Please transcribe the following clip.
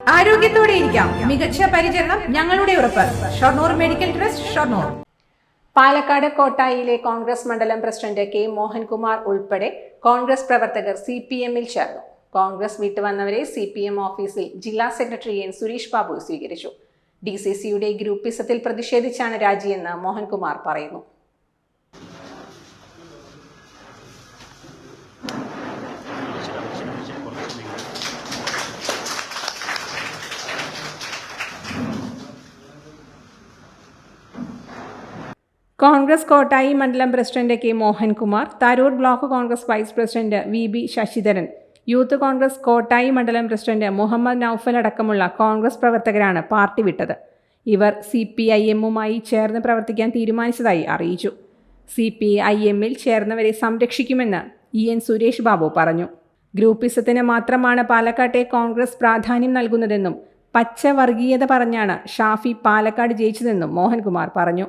ആരോഗ്യത്തോടെ ഇരിക്കാം. മികച്ച പരിചരണം ഞങ്ങളുടെ ഉറപ്പ്. Shoranur medical trust Shoranur. Palakkad കോട്ടായിയിലെ കോൺഗ്രസ് മണ്ഡലം പ്രസിഡന്റ് കെ മോഹൻകുമാർ ഉൾപ്പെടെ കോൺഗ്രസ് പ്രവർത്തകർ സി പി എമ്മിൽ ചേർന്നു. കോൺഗ്രസ് വിട്ടുവന്നവരെ സി പി എം ഓഫീസിൽ ജില്ലാ സെക്രട്ടറി എൻ സുരേഷ് ബാബു സ്വീകരിച്ചു. ഡി സി സിയുടെ ഗ്രൂപ്പിസത്തിൽ പ്രതിഷേധിച്ചാണ് രാജിയെന്ന് മോഹൻകുമാർ പറയുന്നു. കോൺഗ്രസ് കോട്ടായി മണ്ഡലം president K Mohankumar Tharoor block Congress vice president V B Sasidharan youth Congress Kottayi മണ്ഡലം പ്രസിഡന്റ് മുഹമ്മദ് നൌഫൽ അടക്കമുള്ള കോൺഗ്രസ് പ്രവർത്തകരാണ് പാർട്ടി വിട്ടത്. ഇവർ സി പി ഐ എമ്മുമായി ചേർന്ന് പ്രവർത്തിക്കാൻ തീരുമാനിച്ചതായി അറിയിച്ചു. സി പി ഐ എമ്മിൽ ചേർന്നവരെ സംരക്ഷിക്കുമെന്ന് ഇ എൻ സുരേഷ് ബാബു പറഞ്ഞു. ഗ്രൂപ്പിസത്തിന് മാത്രമാണ് പാലക്കാട്ടെ കോൺഗ്രസ് പ്രാധാന്യം നൽകുന്നതെന്നും പച്ചവർഗീയത പറഞ്ഞാണ് ഷാഫി പാലക്കാട് ജയിച്ചതെന്നും മോഹൻകുമാർ പറഞ്ഞു.